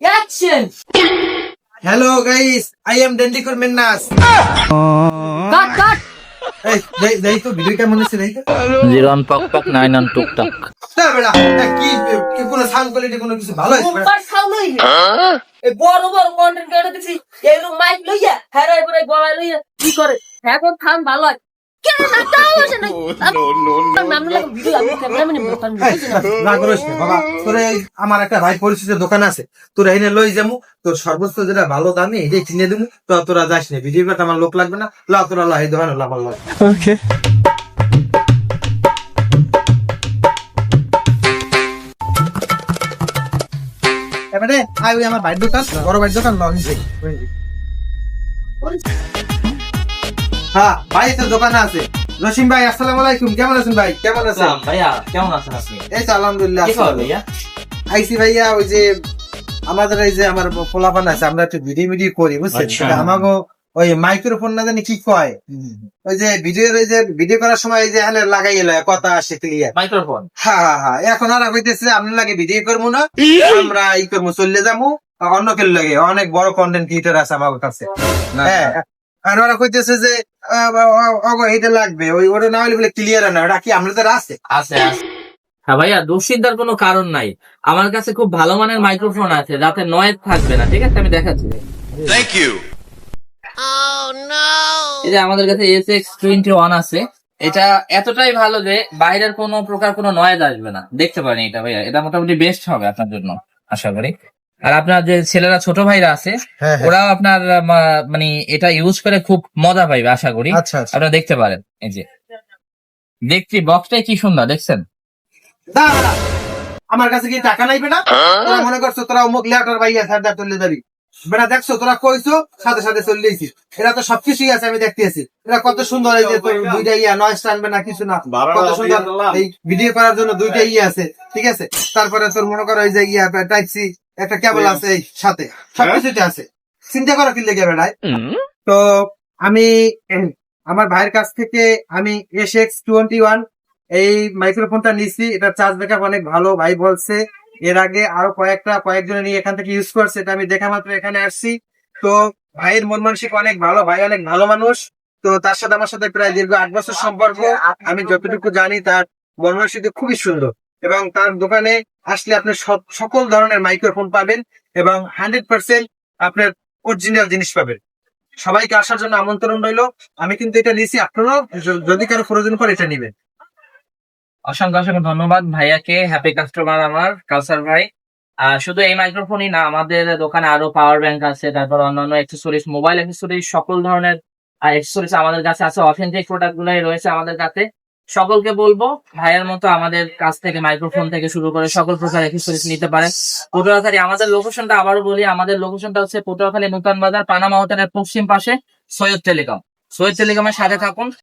Action hello guys I am ডেন্ডিকর মেন্নাস cut cut যাই তো ভিডিও কেমন হচ্ছে দেখ জিরো ওয়ান পক পক নাইন ওয়ান টুকটাক না বেড়া কি কি কোনো সাউন্ড কোয়ালিটি কোনো কিছু ভালো আছে সুপার সাউন্ড লই এই বড় বড় কন্টেন্ট ক্রিয়েটর দেখছি এরকম মাইক লইয়া হ্যাঁ পরে গলায় লইয়া। কি করে? এখন থাম ভালো হয় কেন না তাও আসে না না করিস না বাবা তোরে আমার একটা ভাই পরিচিত দোকান আছে তোরা এনে লই যামু তোর সর্বোচ্চ যেটা ভালো দামে এটাই কিনে দেবো তো তোরা যাস না ভিডিও আমার লোক লাগবে না লা তোরা লা এই দোকানে লাভ লাগবে এবারে আই আমার ভাইয়ের দোকান বড় ভাইয়ের দোকান লঞ্চ হ্যাঁ ভাই তো দোকানে আছে। রসিম ভাই আসসালামু আলাইকুম। কেমন আছেন ভাই? কেমন আছেন? ভাইয়া কেমন আছেন আপনি? এই তো আলহামদুলিল্লাহ কি খবর ভাইয়া? আইসি ভাইয়া ওই যে আমাদের এই যে আমার আছে আমরা একটু ভিডিও ভিডিও করি বুঝছেন? আচ্ছা। আমাকে ওই মাইক্রোফোন না জানি কি কয়। ওই যে ভিডিও ওই যে ভিডিও করার সময় এই যে এখানে লাগাই এলো কথা আসে ক্লিয়ার মাইক্রোফোন? হ্যাঁ হ্যাঁ হ্যাঁ এখন আর কইতেছে আপনার লাগে ভিডিও করব না আমরা ই করব চললে যাব অন্য কেউ লাগে অনেক বড় কন্টেন্ট ক্রিয়েটার আছে আমার কাছে। হ্যাঁ আর ওরা কইতেছে যে এটা লাগবে। ওই ওটা না হলে বলে ক্লিয়ার না ওটা কি আমাদের আছে? আছে আছে। হ্যাঁ ভাইয়া দুশ্চিন্তার কোনো কারণ নাই। আমার কাছে খুব ভালো মানের মাইক্রোফোন আছে যাতে নয়েজ থাকবে না ঠিক আছে? আমি দেখাচ্ছি Thank you. এই যে আমাদের কাছে এস এক্স টোয়েন্টি ওয়ান আছে এটা এতটাই ভালো যে বাইরের কোনো প্রকার কোনো নয়েজ আসবে না। দেখতে পারেন এটা ভাইয়া। এটা মোটামুটি বেস্ট হবে আপনার জন্য আশা করি। আর আপনার যে ছেলেরা ছোট ভাইরা আছে হ্যাঁ ওরাও আপনার মানে এটা ইউজ করে খুব মজা পাইবে আশা করি। আচ্ছা আচ্ছা। আপনারা দেখতে পারেন এই যে। দেখছি বক্সটাই কি সুন্দর দেখছেন। আমার কাছে কি টাকা নাই বেটা? তোরা মনে করছ তোরা অমুক লেটার ভাইয়া সারদা চলে যাবি বেটা দেখছ তোরা কইছো সাথে সাথে চলে এসেছিস এরা তো সবকিছুই আছে আমি দেখতেছি। এরা কত সুন্দর এই যে তোর দুইটা ইয়া নয়েস টানবে না কিছু না। কত সুন্দর এই ভিডিও করার জন্য দুইটা ইয়ে আছে ঠিক আছে? তারপরে তোর মনে করো এই যে ইয়া টাইপ সি একটা কেবল আছে এই সাথে। সবকিছুতে আছে। চিন্তা করো কি লেগে বেড়ায়। তো আমি আমার ভাইয়ের কাছ থেকে আমি এস এক্স টোয়েন্টি ওয়ান এই মাইক্রোফোনটা নিছি। এটা চার্জ ব্যাকআপ অনেক ভালো ভাই বলছে। এর আগে আরও কয়েকটা কয়েকজন নিয়ে এখান থেকে ইউজ করছে। এটা আমি দেখা মাত্র এখানে আসছি। তো ভাইয়ের মন মানসিক অনেক ভালো ভাই অনেক ভালো মানুষ। তো তার সাথে আমার সাথে প্রায় দীর্ঘ আট বছর সম্পর্ক। আমি যতটুকু জানি তার মন মানসিক খুবই সুন্দর। এবং তার দোকানে আসলে আপনি সকল ধরনের মাইক্রোফোন পাবেন এবং হান্ড্রেড পার্সেন্ট আপনার অরিজিনাল জিনিস পাবেন। সবাইকে আসার জন্য আমন্ত্রণ রইল। আমি কিন্তু এটা নিছি আপনারাও। যদি কারও প্রয়োজন করে এটা নিবেন। অসংখ্য অসংখ্য ধন্যবাদ ভাইয়াকে। হ্যাপি কাস্টমার আমার কালসার ভাই। শুধু এই মাইক্রোফোনই না, আমাদের দোকানে আরও পাওয়ার ব্যাংক আছে, তারপর অন্যান্য অ্যাক্সেসরিজ মোবাইল অ্যাক্সেসরিজ সকল ধরনের অ্যাক্সেসরিজ আমাদের কাছে আছে। অথেন্টিক প্রোডাক্ট গুলাই রয়েছে আমাদের কাছে। সকলকে বলব, ভাইয়ের মতো আমাদের কাছ থেকে মাইক্রোফোন থেকে শুরু করে সকল প্রকার এক্সপিরিয়েন্স নিতে পারে পটুয়াখালী, আমাদের লোকেশনটা আবারও বলি, আমাদের লোকেশনটা হচ্ছে পটুয়াখালী, নূতন বাজার, পানামা হোটেলের পশ্চিম পাশে সৈয়দ টেলিকম। সৈয়দ টেলিকমের সাথে থাকুন।